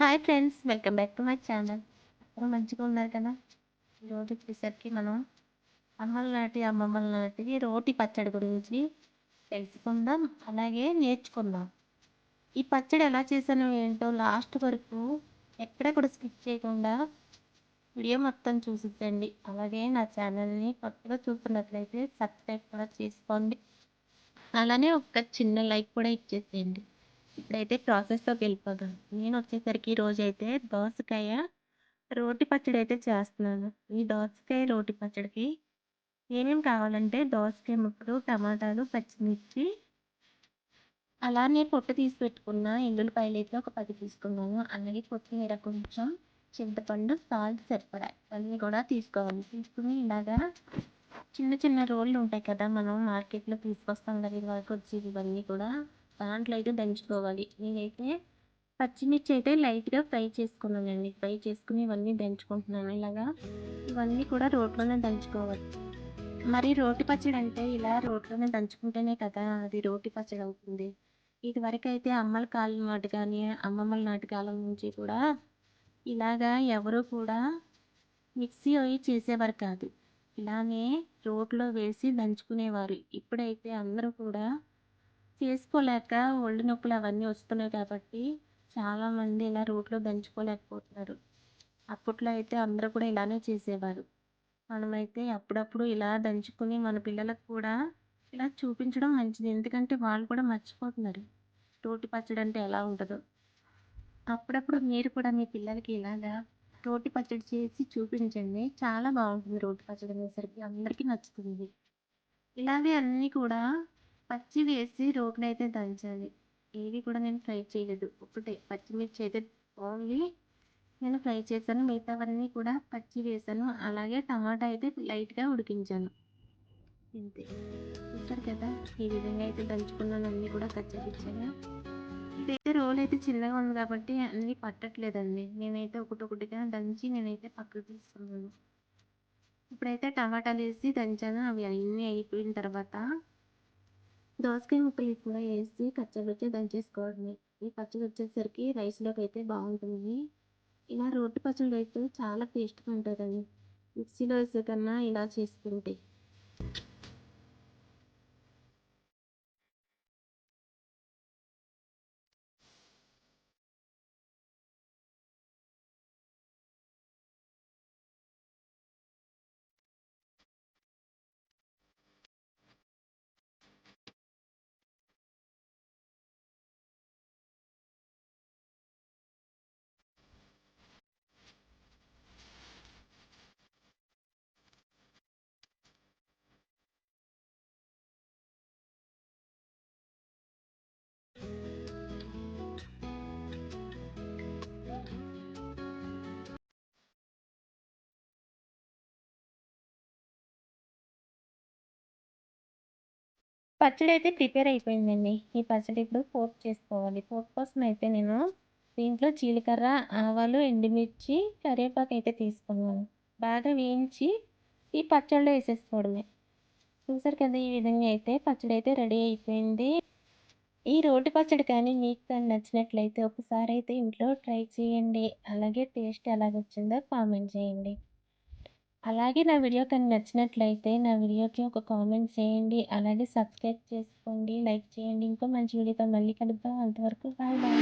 Hi friends welcome back to my channel అందరూ మంచిగా ఉన్నారు కదా? ఈరోజు వచ్చేసరికి మనం అమ్మల నాటి అమ్మమ్మల నాటి రోటి పచ్చడి గురించి తెలుసుకుందాం. అలాగే నేర్చుకుందాం. ఈ పచ్చడి ఎలా చేశాను ఏంటో లాస్ట్ వరకు ఎక్కడ కూడా స్కిప్ చేయకుండా వీడియో మొత్తం చూసిద్దండి. అలాగే నా ఛానల్ని కొత్తగా చూస్తున్నట్లయితే సబ్స్క్రైబ్ కూడా చేసుకోండి. అలానే ఒక చిన్న లైక్ కూడా ఇచ్చేసేయండి. ఇప్పుడైతే ప్రాసెస్లోకి వెళ్ళిపోదాం. నేను వచ్చేసరికి ఈరోజు అయితే దోసకాయ రోటి పచ్చడి అయితే చేస్తున్నాను. ఈ దోసకాయ రోటి పచ్చడికి ఏమేమి కావాలంటే దోసకాయ ముక్కలు టమాటాలు పచ్చిమిర్చి అలానే పొట్టు తీసి పెట్టుకున్న ఎల్లుల్లిపాయలు అయితే ఒక పది తీసుకున్నాను. అలాగే కొత్తిమీర కొంచెం చింతపండు సాల్ట్ సరిపడా అన్నీ కూడా తీసుకోవాలి. తీసుకుని ఇలాగా చిన్న చిన్న రోళ్ళు ఉంటాయి కదా మనం మార్కెట్లో తీసుకొస్తాం కదా ఇవాళకి వచ్చేది ఇవన్నీ కూడా. దాంట్లో అయితే దంచుకోవాలి. నేనైతే పచ్చిమిర్చి అయితే లైట్గా ఫ్రై చేసుకున్నానండి. ఫ్రై చేసుకుని ఇవన్నీ దంచుకుంటున్నాను. ఇలాగా ఇవన్నీ కూడా రోట్లోనే దంచుకోవాలి. మరి రోటి పచ్చడి అంటే ఇలా రోట్లోనే దంచుకుంటేనే కదా అది రోటి పచ్చడి అవుతుంది. ఇదివరకైతే అయితే అమ్మల కాలం నాటి కానీ అమ్మమ్మల నాటి కాలం నుంచి కూడా ఇలాగా ఎవరు కూడా మిక్సీ అవి చేసేవారు కాదు. ఇలానే రోట్లో వేసి దంచుకునేవారు. ఇప్పుడైతే అందరూ కూడా చేసుకోలేక ఒళ్ళు నొప్పులు అవన్నీ వస్తున్నాయి కాబట్టి చాలామంది ఇలా రోడ్లో దంచుకోలేకపోతున్నారు. అప్పట్లో అయితే అందరూ కూడా ఇలానే చేసేవారు. మనమైతే అప్పుడప్పుడు ఇలా దంచుకుని మన పిల్లలకు కూడా ఇలా చూపించడం మంచిది. ఎందుకంటే వాళ్ళు కూడా మర్చిపోతున్నారు. రోటి పచ్చడి అంటే ఎలా ఉంటుందో. అప్పుడప్పుడు మీరు కూడా మీ పిల్లలకి ఇలాగా రోటి పచ్చడి చేసి చూపించండి. చాలా బాగుంటుంది రోటి పచ్చడి అనేసరికి అందరికీ నచ్చుతుంది. ఇలాగే అన్నీ కూడా పచ్చి వేసి రోట్లో అయితే దంచాలి. ఏవి కూడా నేను ఫ్రై చేయలేదు. ఒకటే పచ్చిమిర్చి అయితే ఓన్లీ నేను ఫ్రై చేశాను. మిగతావన్నీ కూడా పచ్చి వేసాను అలాగే టమాటా అయితే లైట్గా ఉడికించాను. ఇంతే. చూసారు కదా? ఈ విధంగా అయితే దంచుకున్నాను. అన్నీ కూడా కచ్చపిచ్చగా ఇదైతే రోల్ అయితే చిన్నగా ఉంది కాబట్టి అన్నీ పట్టట్లేదండి. నేనైతే ఒకటొకటిగా దంచి నేనైతే పక్కకు తీసుకున్నాను. ఇప్పుడైతే టమాటాలు వేసి దంచాను. అవి అన్నీ అయిపోయిన తర్వాత దోసకాయ ముక్కలు కూడా వేసి పచ్చిమిర్చి దంచేసుకోవడమే ఈ పచ్చడి వచ్చేసరికి రైస్లోకి అయితే బాగుంటుంది. ఇలా రోటి పచ్చడి అయితే చాలా టేస్ట్గా ఉంటుందండి. మిక్సీలో వేసే కన్నా ఇలా చేసుకుంటే. పచ్చడి అయితే ప్రిపేర్ అయిపోయిందండి. ఈ పచ్చడి ఇప్పుడు పోపు చేసుకోవాలి. పోపు కోసం అయితే నేను దీంట్లో జీలకర్ర ఆవాలు ఎండుమిర్చి కరివేపాకు అయితే తీసుకున్నాను. బాగా వేయించి ఈ పచ్చడిలో వేసేసుకోవడమే. చూసారు కదా ఈ విధంగా అయితే పచ్చడి అయితే రెడీ అయిపోయింది. ఈ రోడ్డు పచ్చడి కానీ మీకు కానీ నచ్చినట్లయితే ఒకసారి అయితే ఇంట్లో ట్రై చేయండి. అలాగే టేస్ట్ ఎలాగొచ్చిందో కామెంట్ చేయండి. అలాగే నా వీడియో కానీ నచ్చినట్లయితే నా వీడియోకి ఒక కామెంట్ చేయండి. అలాగే సబ్స్క్రైబ్ చేసుకోండి లైక్ చేయండి. ఇంకో మంచి వీడియోతో మళ్ళీ కలుద్దాం. అంతవరకు బాయ్ బాయ్.